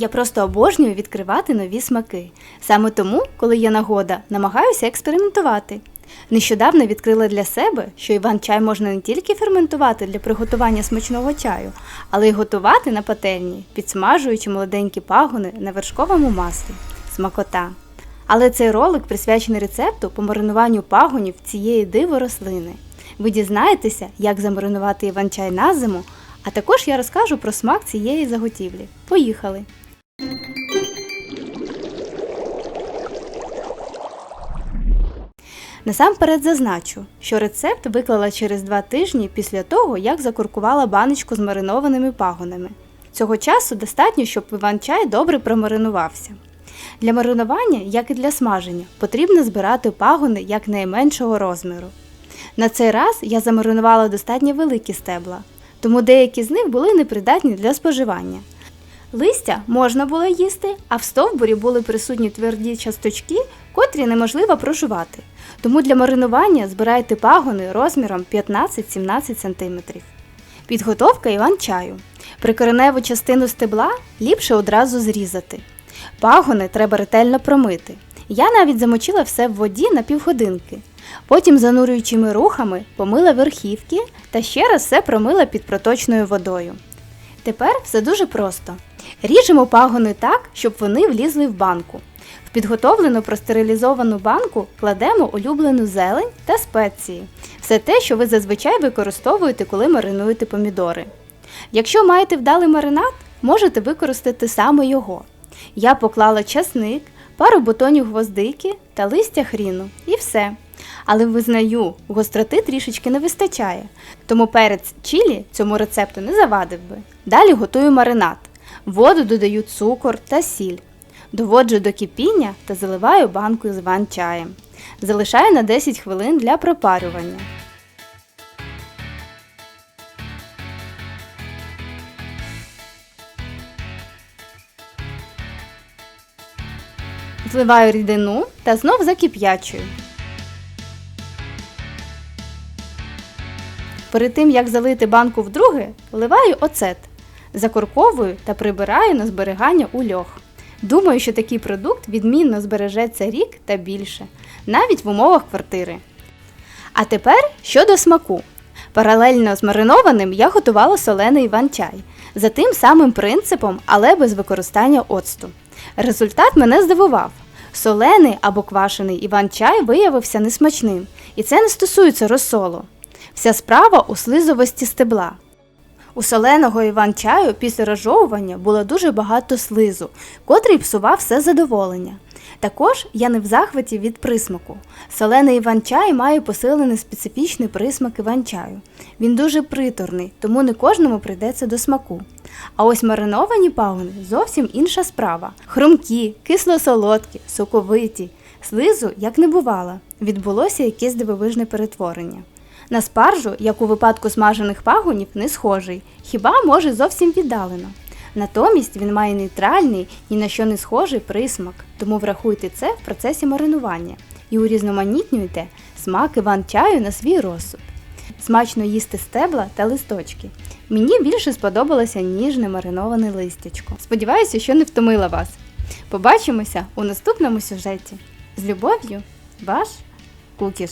Я просто обожнюю відкривати нові смаки. Саме тому, коли є нагода, намагаюся експериментувати. Нещодавно відкрила для себе, що іван-чай можна не тільки ферментувати для приготування смачного чаю, але й готувати на пательні, підсмажуючи молоденькі пагони на вершковому маслі. Смакота. Але цей ролик присвячений рецепту по маринуванню пагонів цієї диво рослини. Ви дізнаєтеся, як замаринувати іван-чай на зиму, а також я розкажу про смак цієї заготівлі. Поїхали! Насамперед зазначу, що рецепт виклала через два тижні після того, як закуркувала баночку з маринованими пагонами. Цього часу достатньо, щоб іван-чай добре промаринувався. Для маринування, як і для смаження, потрібно збирати пагони якнайменшого розміру. На цей раз я замаринувала достатньо великі стебла, тому деякі з них були непридатні для споживання. Листя можна було їсти, а в стовбурі були присутні тверді часточки, котрі неможливо прожувати. Тому для маринування збирайте пагони розміром 15-17 см. Підготовка іван-чаю. Прикореневу частину стебла ліпше одразу зрізати. Пагони треба ретельно промити. Я навіть замочила все в воді на півгодинки. Потім занурюючими рухами помила верхівки та ще раз все промила під проточною водою. Тепер все дуже просто. Ріжемо пагони так, щоб вони влізли в банку. В підготовлену простерилізовану банку кладемо улюблену зелень та спеції. Все те, що ви зазвичай використовуєте, коли маринуєте помідори. Якщо маєте вдалий маринад, можете використати саме його. Я поклала часник, пару бутонів гвоздики та листя хріну і все. Але визнаю, гостроти трішечки не вистачає, тому перець чилі цьому рецепту не завадив би. Далі готую маринад. Воду додаю цукор та сіль. Доводжу до кипіння та заливаю банку з ван-чаєм. Залишаю на 10 хвилин для пропарювання. Зливаю рідину та знов закип'ячую. Перед тим як залити банку вдруге, вливаю оцет, закорковую та прибираю на зберігання у льох. Думаю, що такий продукт відмінно збережеться рік та більше, навіть в умовах квартири. А тепер щодо смаку. Паралельно з маринованим я готувала солений іван-чай за тим самим принципом, але без використання оцту. Результат мене здивував. Солений або квашений іван-чай виявився несмачним, і це не стосується розсолу. Вся справа у слизовості стебла. У соленого іван-чаю після розжовування було дуже багато слизу, котрий псував все задоволення. Також я не в захваті від присмаку. Солений іван-чай має посилений специфічний присмак іван-чаю. Він дуже приторний, тому не кожному прийдеться до смаку. А ось мариновані пагони зовсім інша справа. Хрумкі, кисло-солодкі, соковиті. Слизу, як не бувало, відбулося якесь дивовижне перетворення. На спаржу, як у випадку смажених пагонів, не схожий, хіба може зовсім віддалено. Натомість він має нейтральний, ні на що не схожий присмак, тому врахуйте це в процесі маринування і урізноманітнюйте смак іван-чаю на свій розсуд. Смачно їсти стебла та листочки. Мені більше сподобалося ніжне мариноване листячко. Сподіваюся, що не втомила вас. Побачимося у наступному сюжеті. З любов'ю, ваш Кукіш.